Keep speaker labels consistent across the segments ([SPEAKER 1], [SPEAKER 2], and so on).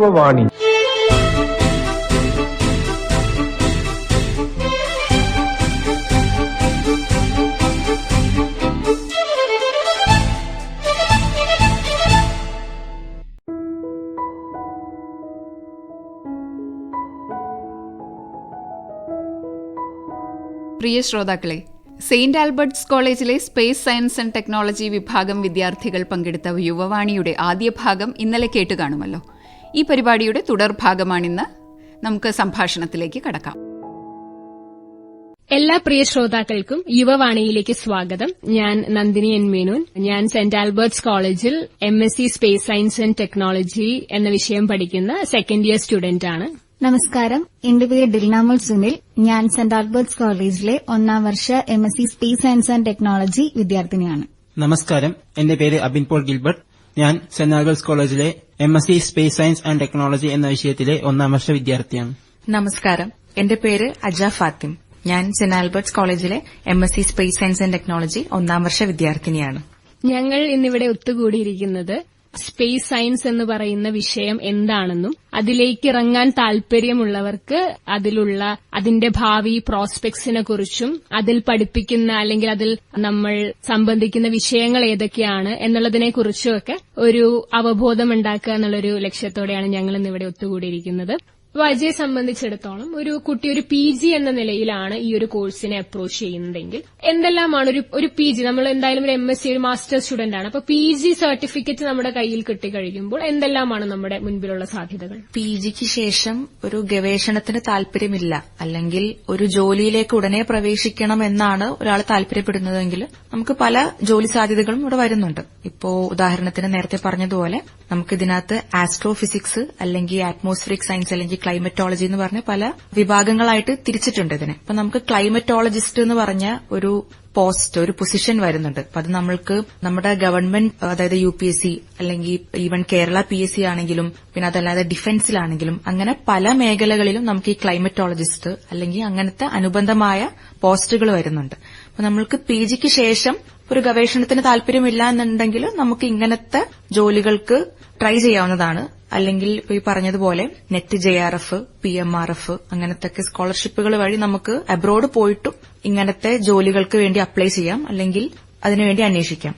[SPEAKER 1] യുവവാണി
[SPEAKER 2] പ്രിയ ശ്രോതാക്കളെ Saint Albert's കോളേജിലെ സ്പേസ് സയൻസ് ആൻഡ് ടെക്നോളജി വിഭാഗം വിദ്യാർത്ഥികൾ പങ്കെടുത്ത യുവവാണിയുടെ ആദ്യ ഭാഗം ഇന്നലെ കേട്ടു കാണുമല്ലോ ഈ പരിപാടിയുടെ തുടർഭാഗമാണിന്ന് നമുക്ക് സംഭാഷണത്തിലേക്ക് കടക്കാം.
[SPEAKER 3] എല്ലാ പ്രിയ ശ്രോതാക്കൾക്കും യുവവാണിയിലേക്ക് സ്വാഗതം. ഞാൻ നന്ദിനി എൻ മേനോൻ. ഞാൻ സെന്റ് ആൽബർട്ട്സ് കോളേജിൽ M S C space science and technology എന്ന വിഷയം പഠിക്കുന്ന സെക്കൻഡ് ഇയർ സ്റ്റുഡന്റ് ആണ്.
[SPEAKER 4] നമസ്കാരം. എന്റെ പേര് ഡിൽനാമൽ സുനിൽ. ഞാൻ സെന്റ് ആൽബർട്ട്സ് കോളേജിലെ ഒന്നാം വർഷ M S C space science and technology വിദ്യാർത്ഥിനിയാണ്.
[SPEAKER 5] നമസ്കാരം. എന്റെ പേര് അബിൻ പോൾ ഗിൽബർട്ട്. ഞാൻ സെന്റ് ആൽബർട്സ് കോളേജിലെ M S C space science and technology എന്ന വിഷയത്തിലെ ഒന്നാം വർഷ വിദ്യാർത്ഥിയാണ്.
[SPEAKER 6] നമസ്കാരം. എന്റെ പേര് അജ ഫാത്തിം. ഞാൻ സെന്റ് ആൽബർട്സ് കോളേജിലെ M S C space science and technology ഒന്നാം വർഷ വിദ്യാർത്ഥിനിയാണ്.
[SPEAKER 3] ഞങ്ങൾ ഇന്നിവിടെ ഒത്തുകൂടിയിരിക്കുന്നത് സ്പേസ് സയൻസ് എന്ന് പറയുന്ന വിഷയം എന്താണെന്നും അതിലേക്ക് ഇറങ്ങാൻ താല്പര്യമുള്ളവർക്ക് അതിലുള്ള അതിന്റെ ഭാവി പ്രോസ്പെക്ട്സിനെ കുറിച്ചും അതിൽ പഠിപ്പിക്കുന്ന അല്ലെങ്കിൽ അതിൽ നമ്മൾ സംബന്ധിക്കുന്ന വിഷയങ്ങൾ ഏതൊക്കെയാണ് എന്നുള്ളതിനെ കുറിച്ചുമൊക്കെ ഒരു അവബോധം ഉണ്ടാക്കുക എന്നുള്ളൊരു ലക്ഷ്യത്തോടെയാണ് ഞങ്ങൾ ഇന്നിവിടെ ഒത്തുകൂടിയിരിക്കുന്നത്. അജയെ സംബന്ധിച്ചിടത്തോളം ഒരു കുട്ടി ഒരു പി ജി എന്ന നിലയിലാണ് ഈ ഒരു കോഴ്സിനെ അപ്രോച്ച് ചെയ്യുന്നതെങ്കിൽ എന്തെല്ലാമാണ് ഒരു ഒരു പി ജി നമ്മൾ എന്തായാലും ഒരു എം എസ് സി ഒരു മാസ്റ്റേഴ്സ് സ്റ്റുഡന്റ് ആണ്. അപ്പൊ പി ജി സർട്ടിഫിക്കറ്റ് നമ്മുടെ കയ്യിൽ കിട്ടി കഴിയുമ്പോൾ എന്തെല്ലാമാണ് നമ്മുടെ മുൻപിലുള്ള സാധ്യതകൾ?
[SPEAKER 6] പി ജിക്ക് ശേഷം ഒരു ഗവേഷണത്തിന് താല്പര്യമില്ല. അല്ലെങ്കിൽ ഒരു ജോലിയിലേക്ക് ഉടനെ പ്രവേശിക്കണം എന്നാണ് ഒരാൾ താല്പര്യപ്പെടുന്നതെങ്കിൽ നമുക്ക് പല ജോലി സാധ്യതകളും ഇവിടെ വരുന്നുണ്ട്. ഇപ്പോ ഉദാഹരണത്തിന് നേരത്തെ പറഞ്ഞതുപോലെ നമുക്ക് ഇതിനകത്ത് ആസ്ട്രോഫിസിക്സ് അല്ലെങ്കിൽ അറ്റ്മോസ്ഫിയറിക് സയൻസ് അല്ലെങ്കിൽ ക്ലൈമറ്റോളജി എന്ന് പറഞ്ഞ പല വിഭാഗങ്ങളായിട്ട് തിരിച്ചിട്ടുണ്ട് ഇതിനെ. അപ്പൊ നമുക്ക് ക്ലൈമറ്റോളജിസ്റ്റ് എന്ന് പറഞ്ഞ ഒരു പോസ്റ്റ് ഒരു പൊസിഷൻ വരുന്നുണ്ട്. അപ്പൊ അത് നമ്മൾക്ക് നമ്മുടെ ഗവൺമെന്റ് അതായത് യു പി എസ് സി അല്ലെങ്കിൽ even Kerala P S C ആണെങ്കിലും പിന്നെ അതല്ലാതെ ഡിഫൻസിലാണെങ്കിലും അങ്ങനെ പല മേഖലകളിലും നമുക്ക് ഈ ക്ലൈമറ്റോളജിസ്റ്റ് അല്ലെങ്കിൽ അങ്ങനത്തെ അനുബന്ധമായ പോസ്റ്റുകൾ വരുന്നുണ്ട്. അപ്പൊ നമ്മൾക്ക് പി ജിക്ക് ശേഷം ഒരു ഗവേഷണത്തിന് താല്പര്യമില്ല എന്നുണ്ടെങ്കിൽ നമുക്ക് ഇങ്ങനത്തെ ജോലികൾക്ക് ട്രൈ ചെയ്യാവുന്നതാണ് അല്ലെങ്കിൽ ഈ പറഞ്ഞതുപോലെ NET J R F P M R F അങ്ങനത്തെ സ്കോളർഷിപ്പുകൾ വഴി നമുക്ക് അബ്രോഡ് പോയിട്ടും ഇങ്ങനത്തെ ജോലികൾക്ക് വേണ്ടി അപ്ലൈ ചെയ്യാം അല്ലെങ്കിൽ അതിനുവേണ്ടി അന്വേഷിക്കാം.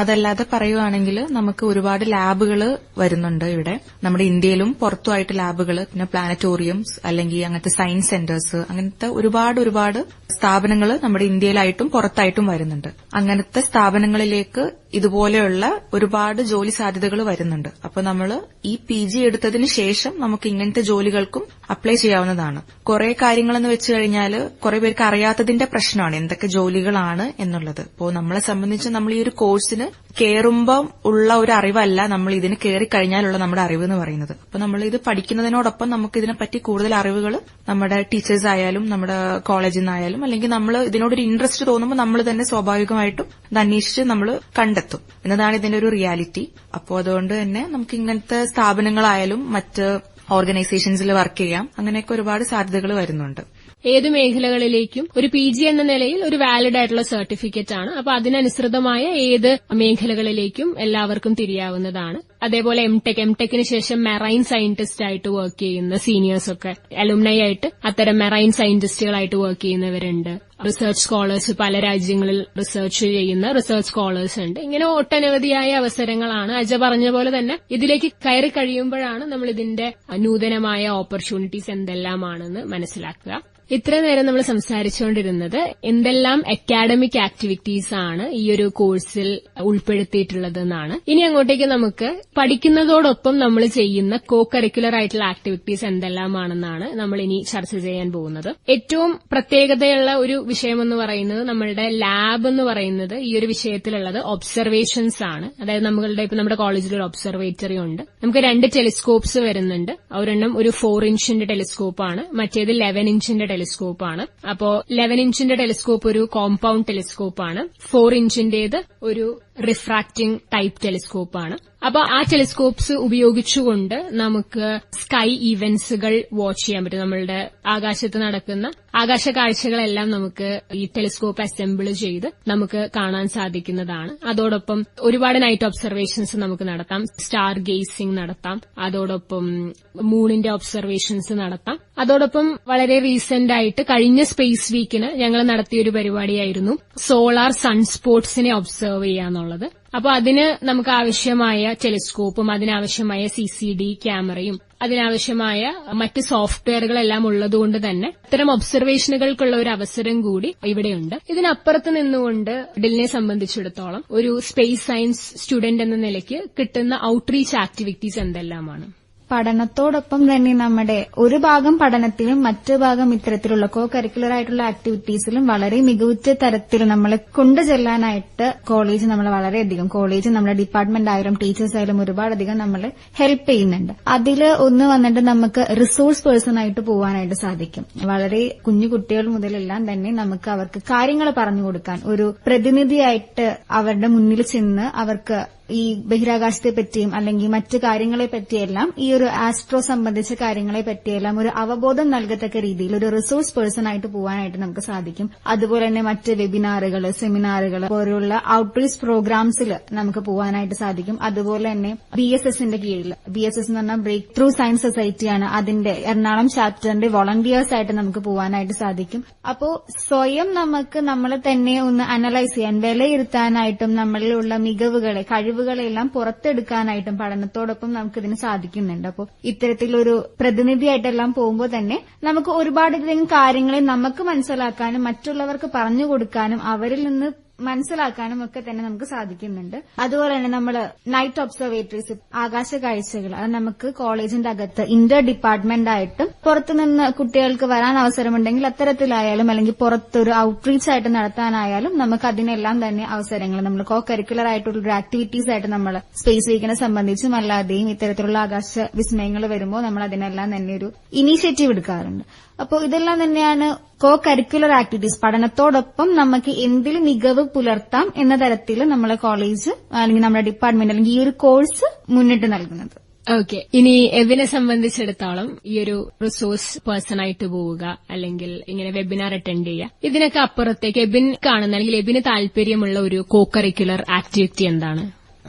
[SPEAKER 6] അതല്ലാതെ പറയുവാണെങ്കിൽ നമുക്ക് ഒരുപാട് ലാബുകൾ വരുന്നുണ്ട് ഇവിടെ. നമ്മുടെ ഇന്ത്യയിലും പുറത്തുമായിട്ട് ലാബുകൾ പിന്നെ പ്ലാനറ്റോറിയംസ് അല്ലെങ്കിൽ അങ്ങനത്തെ സയൻസ് സെന്റേഴ്സ് അങ്ങനത്തെ ഒരുപാട് ഒരുപാട് സ്ഥാപനങ്ങൾ നമ്മുടെ ഇന്ത്യയിലായിട്ടും പുറത്തായിട്ടും വരുന്നുണ്ട്. അങ്ങനത്തെ സ്ഥാപനങ്ങളിലേക്ക് ഇതുപോലെയുള്ള ഒരുപാട് ജോലി സാധ്യതകൾ വരുന്നുണ്ട്. അപ്പൊ നമ്മൾ ഈ പി ജി എടുത്തതിന് ശേഷം നമുക്ക് ഇങ്ങനത്തെ ജോലികൾക്കും അപ്ലൈ ചെയ്യാവുന്നതാണ്. കുറെ കാര്യങ്ങളെന്ന് വെച്ച് കഴിഞ്ഞാൽ കുറെ പേർക്ക് അറിയാത്തതിന്റെ പ്രശ്നമാണ് എന്തൊക്കെ ജോലികളാണ് എന്നുള്ളത്. അപ്പോൾ നമ്മളെ സംബന്ധിച്ച് നമ്മൾ ഈ ഒരു കോഴ്സിന് കയറുമ്പം ഉള്ള ഒരു അറിവല്ല നമ്മൾ ഇതിന് കയറി കഴിഞ്ഞാലുള്ള നമ്മുടെ അറിവ് എന്ന് പറയുന്നത്. അപ്പൊ നമ്മൾ ഇത് പഠിക്കുന്നതിനോടൊപ്പം നമുക്ക് ഇതിനെപ്പറ്റി കൂടുതൽ അറിവുകൾ നമ്മുടെ ടീച്ചേഴ്സ് ആയാലും നമ്മുടെ കോളേജിൽ നിന്നായാലും അല്ലെങ്കിൽ നമ്മൾ ഇതിനോടൊരു ഇൻട്രസ്റ്റ് തോന്നുമ്പോൾ നമ്മൾ തന്നെ സ്വാഭാവികമായിട്ടും അത് അന്വേഷിച്ച് നമ്മൾ കണ്ടെത്തും. എന്നതാണ് ഇതിന്റെ ഒരു റിയാലിറ്റി അപ്പോൾ അതുകൊണ്ട് തന്നെ നമുക്ക് ഇങ്ങനത്തെ സ്ഥാപനങ്ങളായാലും മറ്റ് ഓർഗനൈസേഷൻസിൽ വർക്ക് ചെയ്യാം. അങ്ങനെയൊക്കെ ഒരുപാട് സാധ്യതകൾ വരുന്നുണ്ട്.
[SPEAKER 3] ഏത് മേഖലകളിലേക്കും ഒരു പി ജി എന്ന നിലയിൽ ഒരു വാലിഡ് ആയിട്ടുള്ള സർട്ടിഫിക്കറ്റ് ആണ്. അപ്പൊ അതിനനുസൃതമായ ഏത് മേഖലകളിലേക്കും എല്ലാവർക്കും തിരിയാവുന്നതാണ്. അതേപോലെ എം ടെക് എം ടെക്കിന് ശേഷം മെറൈൻ സയന്റിസ്റ്റ് ആയിട്ട് വർക്ക് ചെയ്യുന്ന സീനിയേഴ്സ് ഒക്കെ അലുമിനൈ ആയിട്ട് അത്തരം മെറൈൻ സയന്റിസ്റ്റുകളായിട്ട് വർക്ക് ചെയ്യുന്നവരുണ്ട്. റിസർച്ച് സ്കോളേഴ്സ് പല രാജ്യങ്ങളിൽ റിസർച്ച് ചെയ്യുന്ന റിസർച്ച് സ്കോളേഴ്സ് ഉണ്ട്. ഇങ്ങനെ ഒട്ടനവധിയായ അവസരങ്ങളാണ്. അജ പറഞ്ഞ പോലെ തന്നെ ഇതിലേക്ക് കയറി കഴിയുമ്പോഴാണ് നമ്മൾ ഇതിന്റെ നൂതനമായ ഓപ്പർച്യൂണിറ്റീസ് എന്തെല്ലാമാണെന്ന് മനസ്സിലാക്കുക. ഇത്ര നേരം നമ്മൾ സംസാരിച്ചുകൊണ്ടിരുന്നത് എന്തെല്ലാം അക്കാഡമിക് ആക്ടിവിറ്റീസ് ആണ് ഈ ഒരു കോഴ്സിൽ ഉൾപ്പെടുത്തിയിട്ടുള്ളതെന്നാണ്. ഇനി അങ്ങോട്ടേക്ക് നമുക്ക് പഠിക്കുന്നതോടൊപ്പം നമ്മൾ ചെയ്യുന്ന കോ കരിക്കുലർ ആയിട്ടുള്ള ആക്ടിവിറ്റീസ് എന്തെല്ലാമാണെന്നാണ് നമ്മൾ ഇനി ചർച്ച ചെയ്യാൻ പോകുന്നത്. ഏറ്റവും പ്രത്യേകതയുള്ള ഒരു വിഷയമെന്ന് പറയുന്നത് നമ്മളുടെ ലാബ് എന്ന് പറയുന്നത് ഈ ഒരു വിഷയത്തിലുള്ളത് ഒബ്സർവേഷൻസ് ആണ്. അതായത് നമ്മളുടെ ഇപ്പൊ നമ്മുടെ കോളേജിൽ ഒരു ഒബ്സർവേറ്ററി ഉണ്ട്. നമുക്ക് രണ്ട് ടെലിസ്കോപ്സ് വരുന്നുണ്ട്. ഒരെണ്ണം ഒരു ഫോർ ഇഞ്ചിന്റെ ടെലിസ്കോപ്പ് ആണ്. മറ്റേത് ലെവൻ ഇഞ്ചിന്റെ ടെലിസ്കോപ്പ് ആണ് അപ്പോ ലെവൻ ഇഞ്ചിന്റെ ടെലിസ്കോപ്പ് ഒരു കോമ്പൌണ്ട് ടെലിസ്കോപ്പ് ആണ് ഫോർ ഇഞ്ചിന്റേത് ഒരു റിഫ്രാക്റ്റിംഗ് ടൈപ്പ് ടെലിസ്കോപ്പ് ആണ് അപ്പൊ ആ ടെലിസ്കോപ്സ് ഉപയോഗിച്ചുകൊണ്ട് നമുക്ക് സ്കൈ ഇവന്റ്സുകൾ വാച്ച് ചെയ്യാൻ പറ്റും. നമ്മളുടെ ആകാശത്ത് നടക്കുന്ന ആകാശ കാഴ്ചകളെല്ലാം നമുക്ക് ഈ ടെലിസ്കോപ്പ് അസംബിൾ ചെയ്ത് നമുക്ക് കാണാൻ സാധിക്കുന്നതാണ്. അതോടൊപ്പം ഒരുപാട് നൈറ്റ് ഒബ്സർവേഷൻസ് നമുക്ക് നടത്താം. സ്റ്റാർ ഗേസിംഗ് നടത്താം. അതോടൊപ്പം മൂണിന്റെ ഒബ്സർവേഷൻസ് നടത്താം. അതോടൊപ്പം വളരെ റീസെന്റ് ആയിട്ട് കഴിഞ്ഞ സ്പേസ് വീക്കിന് ഞങ്ങൾ നടത്തിയ ഒരു പരിപാടിയായിരുന്നു. സോളാർ സൺസ്പോട്സിനെ ഒബ്സർവ് ചെയ്യാന്നുള്ളത്. അപ്പൊ അതിന് നമുക്ക് ആവശ്യമായ ടെലിസ്കോപ്പും അതിനാവശ്യമായ സി സി ഡി ക്യാമറയും അതിനാവശ്യമായ മറ്റ് സോഫ്റ്റ്വെയറുകളെല്ലാം ഉള്ളതുകൊണ്ട് തന്നെ ഇത്തരം ഒബ്സർവേഷനുകൾക്കുള്ള ഒരു അവസരം കൂടി ഇവിടെയുണ്ട്. ഇതിനപ്പുറത്ത് നിന്നുകൊണ്ട് ഡിലിനെ സംബന്ധിച്ചിടത്തോളം ഒരു സ്പേസ് സയൻസ് സ്റ്റുഡന്റ് എന്ന നിലയ്ക്ക് കിട്ടുന്ന ഔട്ട്റീച്ച് ആക്ടിവിറ്റീസ് എന്തെല്ലാമാണ്?
[SPEAKER 4] പഠനത്തോടൊപ്പം തന്നെ നമ്മുടെ ഒരു ഭാഗം പഠനത്തിലും മറ്റു ഭാഗം ഇത്തരത്തിലുള്ള കോ കരിക്കുലർ ആയിട്ടുള്ള ആക്ടിവിറ്റീസിലും വളരെ മികവുറ്റ തരത്തിൽ നമ്മളെ കൊണ്ടു ചെല്ലാനായിട്ട് കോളേജ് നമ്മളെ വളരെയധികം കോളേജ് നമ്മുടെ ഡിപ്പാർട്ട്മെന്റ് ആയാലും ടീച്ചേഴ്സ് ആയാലും ഒരുപാടധികം നമ്മളെ ഹെൽപ്പ് ചെയ്യുന്നുണ്ട്. അതിൽ ഒന്ന് വന്നിട്ട് നമുക്ക് റിസോഴ്സ് പേഴ്സൺ ആയിട്ട് പോകാനായിട്ട് സാധിക്കും. വളരെ കുഞ്ഞു കുട്ടികൾ മുതലെല്ലാം തന്നെ നമുക്ക് അവർക്ക് കാര്യങ്ങൾ പറഞ്ഞു കൊടുക്കാൻ ഒരു പ്രതിനിധിയായിട്ട് അവരുടെ മുന്നിൽ ചെന്ന് അവർക്ക് ഈ ബഹിരാകാശത്തെ പറ്റിയും അല്ലെങ്കിൽ മറ്റു കാര്യങ്ങളെ പറ്റിയെല്ലാം ഈ ഒരു ആസ്ട്രോ സംബന്ധിച്ച കാര്യങ്ങളെ പറ്റിയെല്ലാം ഒരു അവബോധം നൽകത്തക്ക രീതിയിൽ ഒരു റിസോഴ്സ് പേഴ്സൺ ആയിട്ട് പോകാനായിട്ട് നമുക്ക് സാധിക്കും. അതുപോലെ തന്നെ മറ്റ് വെബിനാറുകൾ സെമിനാറുകൾ പോലുള്ള ഔട്ട്റീച്ച് പ്രോഗ്രാംസിൽ നമുക്ക് പോകാനായിട്ട് സാധിക്കും. അതുപോലെ തന്നെ ബി എസ് എസിന്റെ കീഴിൽ ബി എസ് എസ് എന്ന് പറഞ്ഞാൽ ബ്രേക്ക് ത്രൂ സയൻസ് സൊസൈറ്റിയാണ് അതിന്റെ എറണാകുളം ചാപ്റ്ററിന്റെ വോളണ്ടിയേഴ്സ് ആയിട്ട് നമുക്ക് പോകാനായിട്ട് സാധിക്കും. അപ്പോൾ സ്വയം നമുക്ക് നമ്മളെ തന്നെ ഒന്ന് അനലൈസ് ചെയ്യാൻ വിലയിരുത്താനായിട്ടും നമ്മളിലുള്ള മികവുകളെ കഴിവുകളെല്ലാം പുറത്തെടുക്കാനായിട്ടും പഠനത്തോടൊപ്പം നമുക്ക് ഇതിന് സാധിക്കുന്നുണ്ട്. അപ്പോൾ ഇത്തരത്തിലൊരു പ്രതിനിധിയായിട്ടെല്ലാം പോകുമ്പോൾ തന്നെ നമുക്ക് ഒരുപാട് കാര്യങ്ങളെ നമുക്ക് മനസ്സിലാക്കാനും മറ്റുള്ളവർക്ക് പറഞ്ഞു കൊടുക്കാനും അവരിൽ നിന്ന് മനസ്സിലാക്കാനും ഒക്കെ തന്നെ നമുക്ക് സാധിക്കുന്നുണ്ട്. അതുപോലെ തന്നെ നമ്മൾ നൈറ്റ് ഒബ്സർവേറ്ററീസ് ആകാശ കാഴ്ചകൾ അത് നമുക്ക് കോളേജിന്റെ അകത്ത് ഇന്റർ ഡിപ്പാർട്ട്മെന്റ് ആയിട്ടും പുറത്തുനിന്ന് കുട്ടികൾക്ക് വരാൻ അവസരമുണ്ടെങ്കിൽ അത്തരത്തിലായാലും അല്ലെങ്കിൽ പുറത്തൊരു ഔട്ട്റീച്ച് ആയിട്ട് നടത്താനായാലും നമുക്ക് അതിനെല്ലാം തന്നെ അവസരങ്ങൾ നമ്മൾ കോ കരിക്കുലർ ആയിട്ടുള്ള ആക്ടിവിറ്റീസ് ആയിട്ട് നമ്മൾ സ്പേസ് വീക്കിനെ സംബന്ധിച്ചും അല്ലാതെയും ഇത്തരത്തിലുള്ള ആകാശ വിസ്മയങ്ങൾ വരുമ്പോൾ നമ്മൾ അതിനെല്ലാം തന്നെ ഒരു ഇനീഷ്യേറ്റീവ് എടുക്കാറുണ്ട്. അപ്പോൾ ഇതെല്ലാം തന്നെയാണ് കോ കരിക്കുലർ ആക്ടിവിറ്റീസ് പഠനത്തോടൊപ്പം നമുക്ക് എന്തിൽ മികവ് പുലർത്താം എന്ന തരത്തിൽ നമ്മളെ കോളേജ് അല്ലെങ്കിൽ നമ്മുടെ ഡിപ്പാർട്ട്മെന്റ് അല്ലെങ്കിൽ ഈ ഒരു കോഴ്സ് മുന്നിട്ട് നൽകുന്നത്.
[SPEAKER 3] ഓക്കെ ഇനി എബിനെ സംബന്ധിച്ചിടത്തോളം ഈ ഒരു റിസോഴ്സ് പേഴ്സൺ ആയിട്ട് പോവുക അല്ലെങ്കിൽ ഇങ്ങനെ വെബിനാർ അറ്റൻഡ് ചെയ്യുക. ഇതിനൊക്കെ അപ്പുറത്തേക്ക് എബിൻ കാണുന്ന അല്ലെങ്കിൽ എബിന് താല്പര്യമുള്ള ഒരു കോ കരിക്കുലർ ആക്ടിവിറ്റി എന്താണ്?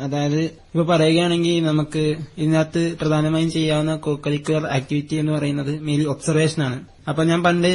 [SPEAKER 5] അതായത് ഇപ്പൊ പറയുകയാണെങ്കിൽ നമുക്ക് ഇതിനകത്ത് പ്രധാനമായും ചെയ്യാവുന്ന കോ കരിക്കുലർ ആക്ടിവിറ്റി എന്ന് പറയുന്നത് മെയിൻലി ഒബ്സർവേഷൻ ആണ്. അപ്പൊ ഞാൻ പണ്ട്